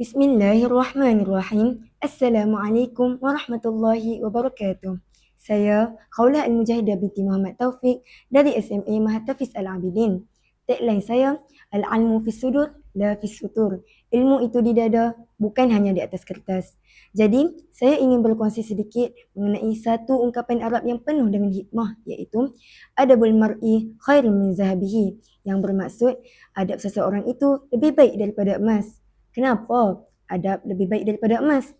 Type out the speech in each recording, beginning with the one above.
Bismillahirrahmanirrahim. Assalamualaikum warahmatullahi wabarakatuh. Saya Khawlah Al-Mujahidah binti Muhammad Taufik dari SMA Mahatafiz Al-Abidin. Tagline saya, Al-Almu Fis Sudur, La Fis Sutur. Ilmu itu di dada, bukan hanya di atas kertas. Jadi, saya ingin berkongsi sedikit mengenai satu ungkapan Arab yang penuh dengan hikmah iaitu Adabul mar'i khairun min zahabihi yang bermaksud adab seseorang itu lebih baik daripada emas. Kenapa adab lebih baik daripada emas?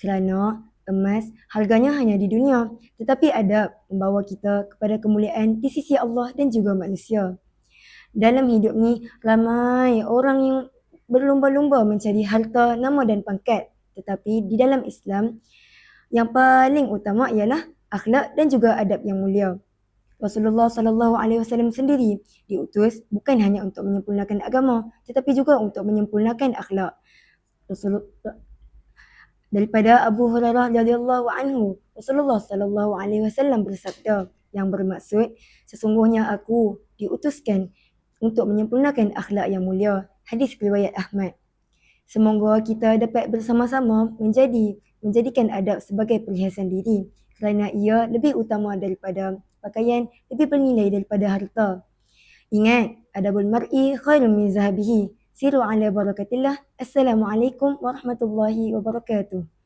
Kerana emas harganya hanya di dunia, tetapi adab membawa kita kepada kemuliaan di sisi Allah dan juga manusia. Dalam hidup ni ramai orang yang berlumba-lumba mencari harta, nama dan pangkat. Tetapi di dalam Islam yang paling utama ialah akhlak dan juga adab yang mulia. Rasulullah sallallahu alaihi wasallam sendiri diutus bukan hanya untuk menyempurnakan agama tetapi juga untuk menyempurnakan akhlak. Rasulullah daripada Abu Hurairah radhiyallahu anhu Rasulullah sallallahu alaihi wasallam bersabda yang bermaksud sesungguhnya aku diutuskan untuk menyempurnakan akhlak yang mulia. Hadis riwayat Ahmad. Semoga kita dapat bersama-sama menjadi menjadikan adab sebagai perhiasan diri kerana ia lebih utama daripada pakaian lebih bernilai daripada harta. Ingat, adabul mar'i khairun min zahabihi. Siru ala barakatillah. Assalamualaikum warahmatullahi wabarakatuh.